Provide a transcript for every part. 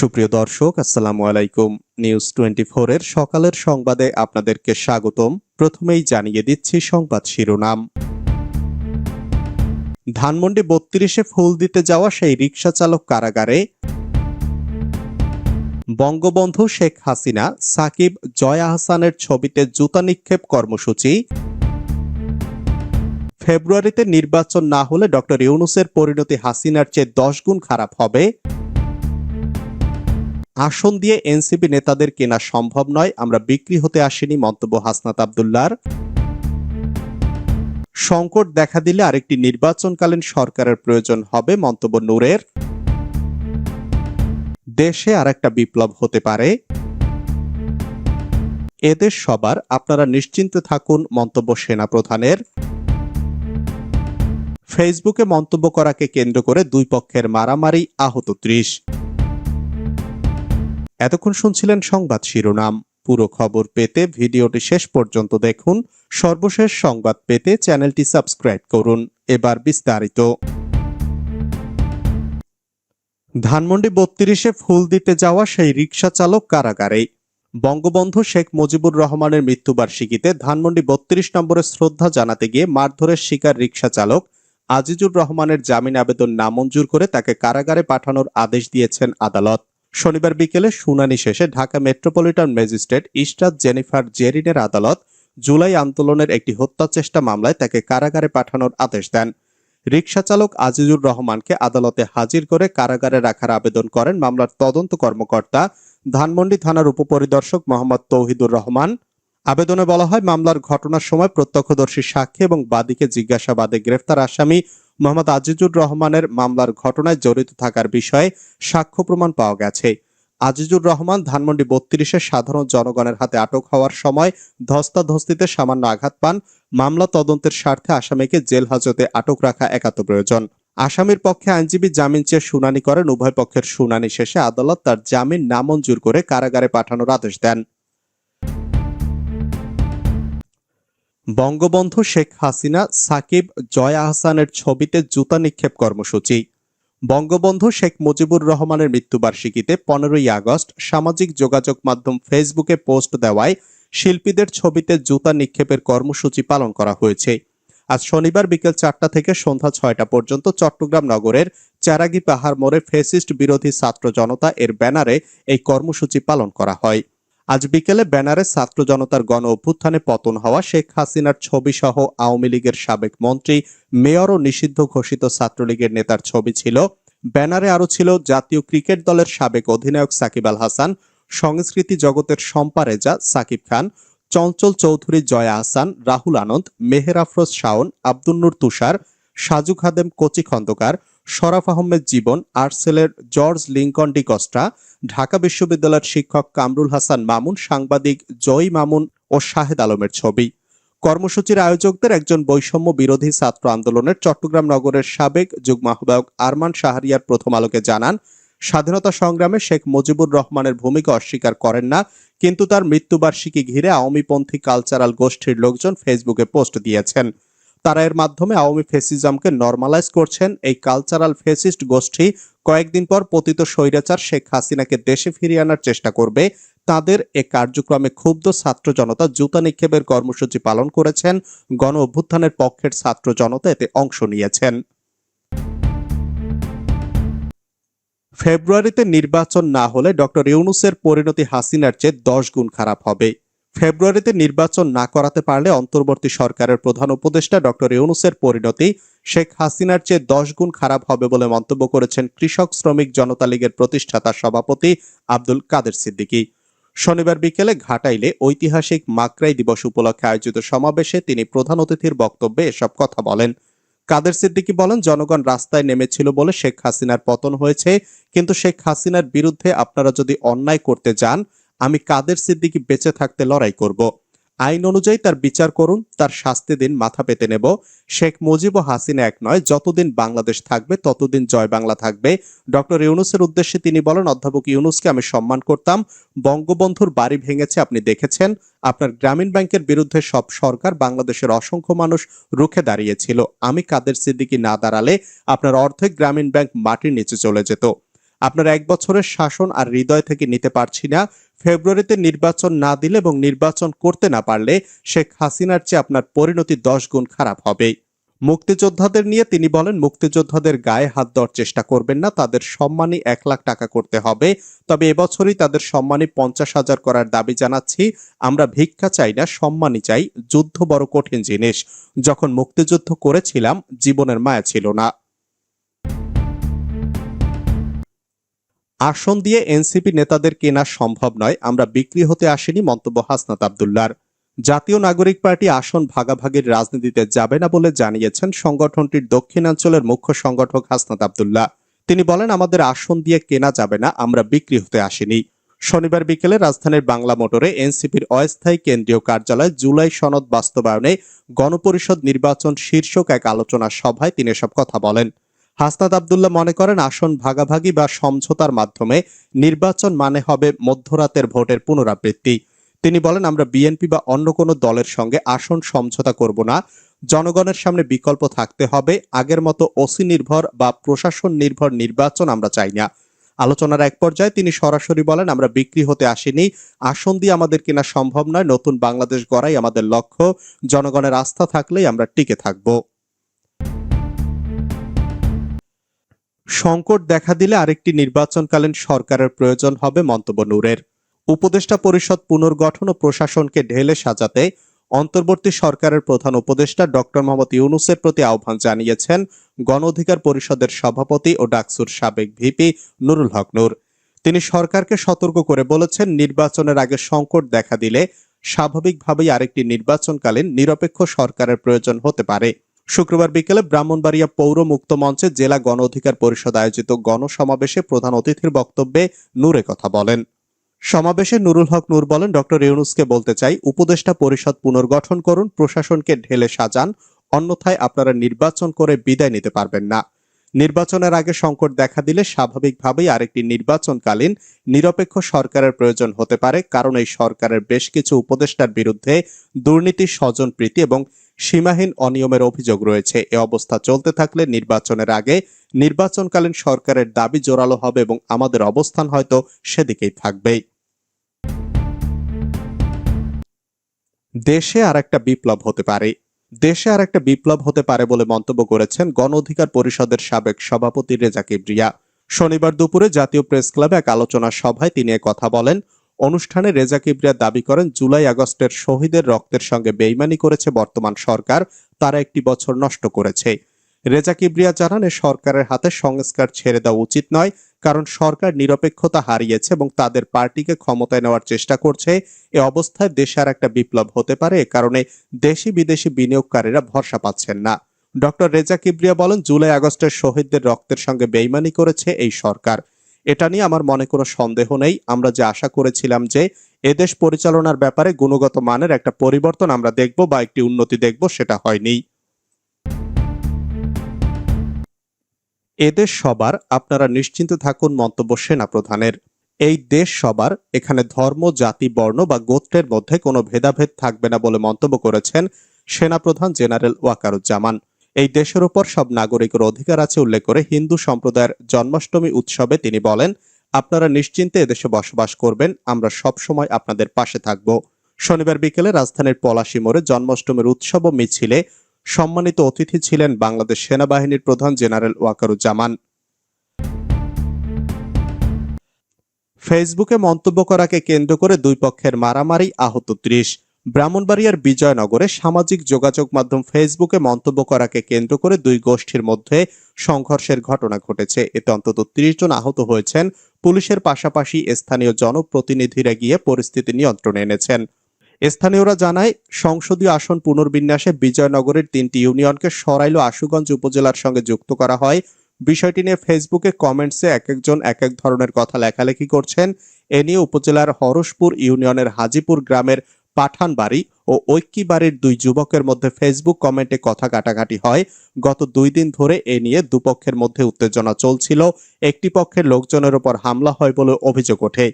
সুপ্রিয় দর্শক, আসসালামু আলাইকুম। নিউজ টোয়েন্টি এর সকালের সংবাদে আপনাদেরকে স্বাগতম। প্রথমেই জানিয়ে দিচ্ছি সংবাদ শিরোনাম। ধানমন্ডি বত্রিশে ফুল দিতে যাওয়া সেই রিকশা চালক কারাগারে বঙ্গবন্ধু শেখ হাসিনা, সাকিব জয়া হাসানের ছবিতে জুতা নিক্ষেপ কর্মসূচি। ফেব্রুয়ারিতে নির্বাচন না হলে ডক্টর ইউনুসের পরিণতি হাসিনার চেয়ে দশ গুণ খারাপ হবে। আসন দিয়ে এনসিপি নেতাদের কেনা সম্ভব নয়। আমরা বিক্রি হতে আসেনি, মন্তব্য হাসনাত আবদুল্লার। সংকট দেখা দিলে আরেকটি নির্বাচনকালীন সরকারের প্রয়োজন হবে, মন্তব্য নূরের। দেশে আর একটা বিপ্লব হতে পারে। এদের সবার আপনারা নিশ্চিন্তে থাকুন, মন্তব্য সেনাপ্রধানের। ফেসবুকে মন্তব্য করাকে কেন্দ্র করে দুই পক্ষের মারামারি, আহত ত্রিশ। এতক্ষণ শুনছিলেন সংবাদ শিরোনাম। পুরো খবর পেতে ভিডিওটি শেষ পর্যন্ত দেখুন। সর্বশেষ সংবাদ পেতে চ্যানেলটি সাবস্ক্রাইব করুন। এবার বিস্তারিত। ধানমন্ডি বত্রিশে ফুল দিতে যাওয়া সেই রিকশা চালক কারাগারে। বঙ্গবন্ধু শেখ মুজিবুর রহমানের মৃত্যুবার্ষিকীতে ধানমন্ডি বত্রিশ নম্বরে শ্রদ্ধা জানাতে গিয়ে মারধরের শিকার রিকশা চালক আজিজুর রহমানের জামিন আবেদন নামঞ্জুর করে তাকে কারাগারে পাঠানোর আদেশ দিয়েছেন আদালত। শনিবার বিকেলে শুনানি শেষে Dhaka metropolitan magistrate Esther Jennifer জেরিনের আদালত জুলাই আন্দোলনের একটি হত্যা চেষ্টা মামলায় তাকে কারাগারে পাঠানোর আদেশ দেন। রিকশা চালক আজিজুর রহমানকে আদালতে হাজির করে কারাগারে রাখার আবেদন করেন মামলার তদন্ত কর্মকর্তা ধানমন্ডি থানার উপপরিদর্শক মোহাম্মদ তৌহিদুর রহমান। আবেদনে বলা হয়, মামলার ঘটনার সময় প্রত্যক্ষদর্শী সাক্ষী এবং বাদীকে জিজ্ঞাসাবাদে গ্রেফতার আসামি মোহাম্মদ আজিজুর রহমানের মামলার ঘটনায় জড়িত থাকার বিষয়ে সাক্ষ্য প্রমাণ পাওয়া গেছে। আজিজুর রহমান ধানমন্ডি বত্রিশে সাধারণ জনগণের হাতে আটক হওয়ার সময় ধস্তাধস্তিতে সামান্য আঘাত পান। মামলা তদন্তের স্বার্থে আসামিকে জেল হাজতে আটক রাখা একান্ত প্রয়োজন। আসামির পক্ষে আইনজীবী জামিন চেয়ে শুনানি করেন। উভয় পক্ষের শুনানি শেষে আদালত তার জামিন নামঞ্জুর করে কারাগারে পাঠানোর আদেশ দেন। বঙ্গবন্ধু শেখ হাসিনা, সাকিব, জয়া আহসানের ছবিতে জুতা নিক্ষেপ কর্মসূচি। বঙ্গবন্ধু শেখ মুজিবুর রহমানের মৃত্যুবার্ষিকীতে পনেরোই আগস্ট সামাজিক যোগাযোগ মাধ্যম ফেসবুকে পোস্ট দেওয়ায় শিল্পীদের ছবিতে জুতা নিক্ষেপের কর্মসূচি পালন করা হয়েছে। আজ শনিবার বিকেল চারটা থেকে সন্ধ্যা ছয়টা পর্যন্ত চট্টগ্রাম নগরের চারাগি পাহাড় মোড়ে ফেসিস্ট বিরোধী ছাত্র জনতা এর ব্যানারে এই কর্মসূচি পালন করা হয়। আজ বিকেলে ব্যানারে ছাত্র জনতার গণ অভ্যুত্থানে পতন হওয়া শেখ হাসিনার ছবি সহ আওয়ামী লীগের সাবেক মন্ত্রী, মেয়র ও নিষিদ্ধ ঘোষিত ছাত্রলীগের নেতার ছবি ছিল। ব্যানারে আরও ছিল জাতীয় ক্রিকেট দলের সাবেক অধিনায়ক সাকিব আল হাসান, সংস্কৃতি জগতের সম্পারেজা সাকিব খান, চঞ্চল চৌধুরী জয়া আহসান রাহুল আনন্দ, মেহের আফরোজ শাওন আব্দুন্নুর তুষার, সাজু খাদেম কচি খন্দকার শরাফ আহমেদ জীবন আর্সেলের জর্জ লিঙ্কন ডিকস্টা ঢাকা বিশ্ববিদ্যালয়ের শিক্ষক কামরুল হাসান মামুন, সাংবাদিক জয় মামুন ও শাহেদ আলমের ছবি। কর্মসূচির আয়োজকদের একজন বৈষম্য বিরোধী ছাত্র আন্দোলনের চট্টগ্রাম নগরের সাবেক যুগ্ম আহ্বায়ক আরমান শাহরিয়ার প্রথম আলোকে জানান, স্বাধীনতা সংগ্রামে শেখ মুজিবুর রহমানের ভূমিকা অস্বীকার করেন না, কিন্তু তার মৃত্যুবার্ষিকী ঘিরে আওয়ামীপন্থী কালচারাল গোষ্ঠীর লোকজন ফেসবুকে পোস্ট দিয়েছেন। তারা এর মাধ্যমে আওয়ামী ফেসিজমকে নর্মালাইজ করছেন এই কালচারাল ফেসিস্ট গোষ্ঠী। কয়েকদিন পর পতিত স্বৈরাচার শেখ হাসিনাকে দেশে ফিরিয়ে আনার চেষ্টা করবে। তাদের এ কার্যক্রমে ক্ষুব্ধ ছাত্র জনতা জুতা নিক্ষেপের কর্মসূচি পালন করেছেন। গণ অভ্যুত্থানের পক্ষের ছাত্র জনতা এতে অংশ নিয়েছেন। ফেব্রুয়ারিতে নির্বাচন না হলে ডক্টর ইউনুসের পরিণতি হাসিনার চেয়ে দশ গুণ খারাপ হবে। ফেব্রুয়ারিতে নির্বাচন না করাতে পারলে অন্তর্বর্তী সরকারের প্রধান উপদেষ্টা ডক্টর ইউনুসের পরিণতি শেখ হাসিনার চেয়ে দশ গুণ খারাপ হবে বলে মন্তব্য করেছেন কৃষক শ্রমিক জনতা লীগের প্রতিষ্ঠাতা সভাপতি আব্দুল কাদের সিদ্দিকী। শনিবার বিকেলে ঘাটাইলে ঐতিহাসিক মাকরাই দিবস উপলক্ষে আয়োজিত সমাবেশে তিনি প্রধান অতিথির বক্তব্যে এসব কথা বলেন। কাদের সিদ্দিকী বলেন, জনগণ রাস্তায় নেমেছিল বলে শেখ হাসিনার পতন হয়েছে, কিন্তু শেখ হাসিনার বিরুদ্ধে আপনারা যদি অন্যায় করতে যান আমি কাদের সিদ্দিকি বেঁচে থাকতে লড়াই করব? আইন অনুযায়ী তার বিচার করুন, তার শাস্তি দিন, মাথা পেতে নেব। শেখ মুজিব হাসিনা এক নয়, যতদিন বাংলাদেশ থাকবে, ততদিন জয় বাংলা থাকবে। ডক্টর ইউনুসের উদ্দেশ্যে তিনি বলেন, অধ্যাপক ইউনুসকে আমি সম্মান করতাম। বঙ্গবন্ধুর বাড়ি ভেঙেছে, আপনি দেখেছেন। আপনার গ্রামীণ ব্যাংকের বিরুদ্ধে সব সরকার বাংলাদেশের অসংখ্য মানুষ রুখে দাঁড়িয়েছিল। আমি কাদের সিদ্দিকি না দাঁড়ালে আপনার অর্ধেক গ্রামীণ ব্যাংক মাটির নিচে চলে যেত। আপনার এক বছরের শাসন আর হৃদয় থেকে নিতে পারছি না। ফেব্রুয়ারিতে নির্বাচন না দিলে এবং নির্বাচন করতে না পারলে শেখ হাসিনার চেয়ে আপনার পরিণতি দশ গুণ খারাপ হবে। মুক্তিযোদ্ধাদের নিয়ে তিনি বলেন, মুক্তিযোদ্ধাদের গায়ে হাত দেওয়ার চেষ্টা করবেন না, তাদের সম্মানী এক লাখ টাকা করতে হবে। তবে এবছরই তাদের সম্মানী পঞ্চাশ হাজার করার দাবি জানাচ্ছি। আমরা ভিক্ষা চাই না, সম্মানই চাই। যুদ্ধ বড় কঠিন জিনিস। যখন মুক্তিযুদ্ধ করেছিলাম, জীবনের মায়া ছিল না। আসন দিয়ে এনসিপি নেতাদের কেনা সম্ভব নয়, আমরা বিক্রি হতে আসেনি, মন্তব্য হাসনাত আবদুল্লার। জাতীয় নাগরিক পার্টি আসন ভাগাভাগির রাজনীতিতে যাবে না বলে জানিয়েছেন সংগঠনটির দক্ষিণাঞ্চলের মুখ্য সংগঠক হাসনাত আবদুল্লাহ। তিনি বলেন, আমাদের আসন দিয়ে কেনা যাবে না, আমরা বিক্রি হতে আসিনি। শনিবার বিকেলে রাজধানীর বাংলা মোটরে এনসিপির অস্থায়ী কেন্দ্রীয় কার্যালয় জুলাই সনদ বাস্তবায়নে গণপরিষদ নির্বাচন শীর্ষক এক আলোচনা সভায় তিনি এসব কথা বলেন। হাসনাত আবদুল্লাহ মনে করেন আসন ভাগাভাগি বা সমঝোতার মাধ্যমে নির্বাচন মানে হবে মধ্যরাতের ভোটের পুনরাবৃত্তি। তিনি বলেন, আমরা বিএনপি বা অন্য কোনো দলের সঙ্গে আসন সমঝোতা করব না। জনগণের সামনে বিকল্প থাকতে হবে। আগের মতো ওসি নির্ভর বা প্রশাসন নির্ভর নির্বাচন আমরা চাই না। আলোচনার এক পর্যায়ে তিনি সরাসরি বলেন, আমরা বিক্রি হতে আসিনি। আসন দিয়ে আমাদের কেনা সম্ভব নয়। নতুন বাংলাদেশ গড়াই আমাদের লক্ষ্য। জনগণের আস্থা থাকলেই আমরা টিকে থাকব। সংকট দেখা দিলে আরেকটি নির্বাচনকালীন সরকারের প্রয়োজন হবে মন্তব্য নূরের। উপদেষ্টা পরিষদ পুনর্গঠন ও প্রশাসনকে ঢেলে সাজাতে অন্তর্বর্তী সরকারের প্রধান উপদেষ্টা ডক্টর মোহাম্মদ ইউনুসের প্রতি আহ্বান জানিয়েছেন গণ অধিকার পরিষদের সভাপতি ও ডাকসুর সাবেক ভিপি নুরুল হক নূর। তিনি সরকারকে সতর্ক করে বলেছেন, নির্বাচনের আগে সংকট দেখা দিলে স্বাভাবিকভাবেই আরেকটি নির্বাচনকালীন নিরপেক্ষ সরকারের প্রয়োজন হতে পারে। শুক্রবার বিকেলে ব্রাহ্মণবাড়িয়া পৌর মুক্ত মঞ্চে জেলা গণ অধিকার পরিষদ আয়োজিত গণসমাবেশে প্রধান অতিথির বক্তব্যে নূরে কথা বলেন। সমাবেশে নুরুল হক নূর বলেন ডক্টর ইউনুসকে বলতে চাই, উপদেষ্টা পরিষদ পুনর্গঠন করুন, প্রশাসনকে ঢেলে সাজান, অন্যথায় আপনারা নির্বাচন করে বিদায় নিতে পারবেন না। নির্বাচনের আগে সংকট দেখা দিলে স্বাভাবিকভাবেই আরেকটি নির্বাচনকালীন নিরপেক্ষ সরকারের প্রয়োজন হতে পারে, কারণ এই সরকারের বেশ কিছু উপদেষ্টার বিরুদ্ধে দুর্নীতি স্বজনপ্রীতি এবং সীমাহীন অনিয়মের অভিযোগ রয়েছে। এ অবস্থা চলতে থাকলে নির্বাচনের আগে নির্বাচনকালীন সরকারের দাবি জোরালো হবে এবং আমাদের অবস্থান হয়তো সেদিকেই থাকবেই। দেশে আর একটা বিপ্লব হতে পারে। দেশে আর একটা বিপ্লব হতে পারে বলে মন্তব্য করেছেন গণ অধিকার পরিষদের সাবেক সভাপতি রেজা কিবরিয়া। শনিবার দুপুরে জাতীয় প্রেস ক্লাবে এক আলোচনা সভায় তিনি কথা বলেন, অনুষ্ঠানে রেজা কিবরিয়া দাবি করেন, জুলাই আগস্টের শহীদের রক্তের সঙ্গে বেইমানি করেছে বর্তমান সরকার, তারা একটি বছর নষ্ট করেছে। রেজা কিবরিয়া জানান, এ সরকারের হাতে সংস্কার ছেড়ে দেওয়া উচিত নয় কারণ সরকার নিরপেক্ষতা হারিয়েছে এবং তাদের পার্টিকে ক্ষমতায় নেওয়ার চেষ্টা করছে। এ অবস্থায় দেশে আর একটা বিপ্লব হতে পারে, এ কারণে দেশি বিদেশি বিনিয়োগকারীরা ভরসা পাচ্ছেন না। ডক্টর রেজা কিবরিয়া বলেন, জুলাই আগস্টের শহীদদের রক্তের সঙ্গে বেইমানি করেছে এই সরকার। এটা নিয়ে আমার মনে কোনো সন্দেহ নেই। আমরা যে আশা করেছিলাম যে এদেশ পরিচালনার ব্যাপারে গুণগত মানের একটা পরিবর্তন আমরা দেখব বা একটি উন্নতি দেখব, সেটা হয়নি। এদেশ সবার, আপনারা নিশ্চিন্ত থাকুন মন্তব্য সেনা প্রধানের এই দেশ সবার, এখানে ধর্ম, জাতি, বর্ণ বা গোত্রের মধ্যে কোনো ভেদাভেদ থাকবে না বলে মন্তব্য করেছেন সেনাপ্রধান জেনারেল ওয়াকারুজ্জামান। এই দেশের ওপর সব নাগরিকের অধিকার আছে উল্লেখ করে হিন্দু সম্প্রদায়ের জন্মাষ্টমী উৎসবে তিনি বলেন, আপনারা নিশ্চিন্তে এদেশে বসবাস করবেন, আমরা সব সময় আপনাদের পাশে থাকব। শনিবার বিকেলে রাজধানীর পলাশী মোড়ে জন্মাষ্টমীর উৎসব মিছিলে সম্মানিত অতিথি ছিলেন বাংলাদেশ সেনাবাহিনীর প্রধান জেনারেল ওয়াকারুজ্জামান। ফেসবুকে মন্তব্য করাকে কেন্দ্র করে দুই পক্ষের মারামারি আহত ত্রিশ। ব্রাহ্মণবাড়িয়ার বিজয়নগরে সামাজিক যোগাযোগ মাধ্যম ফেসবুকে মন্তব্য করাকে কেন্দ্র করে দুই গোষ্ঠীর মধ্যে সংঘর্ষের ঘটনা ঘটেছে। এতে অন্তত ত্রিশ জন আহত হয়েছেন। পুলিশের পাশাপাশি স্থানীয় জনপ্রতিনিধিরা গিয়ে পরিস্থিতি নিয়ন্ত্রণে এনেছেন। স্থানীয়রা জানায়, সংসদীয় আসন পুনর্বিন্যাসে বিজয়নগরের তিনটি ইউনিয়নকে সরাইল আশুগঞ্জ উপজেলার সঙ্গে যুক্ত করা হয়। বিষয়টি নিয়ে ফেসবুকে কমেন্টসে এক একজন এক এক ধরনের কথা লেখালেখি করছেন। এ নিয়ে উপজেলার হরসপুর ইউনিয়নের হাজিপুর গ্রামের পাঠান বাড়ি ও ঐক্যি বাড়ির দুই যুবকের মধ্যে ফেসবুক কমেন্টে কথা কাটাকাটি হয়। গত দুই দিন ধরে এ নিয়ে দুপক্ষের মধ্যে উত্তেজনা চলছিল। একটি পক্ষের লোকজনের উপর হামলা হয় বলে অভিযোগ ওঠে।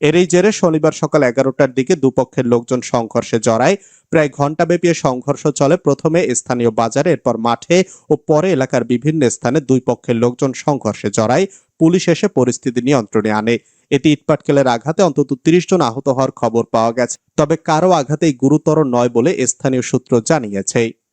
এরই জেরে শনিবার সকাল এগারোটার দিকে দুপক্ষের লোকজন সংঘর্ষে জড়ায়। প্রায় ঘণ্টাব্যাপী সংঘর্ষ চলে। প্রথমে স্থানীয় বাজারে, এরপর মাঠে ও পরে এলাকার বিভিন্ন স্থানে দুই পক্ষের লোকজন সংঘর্ষে জড়ায়। পুলিশ এসে পরিস্থিতি নিয়ন্ত্রণে আনে। এতে ইটপাটকেলের আঘাতে অন্তত তিরিশ জন আহত হওয়ার খবর পাওয়া গেছে। তবে কারও আঘাতেই গুরুতর নয় বলে স্থানীয় সূত্র জানিয়েছে।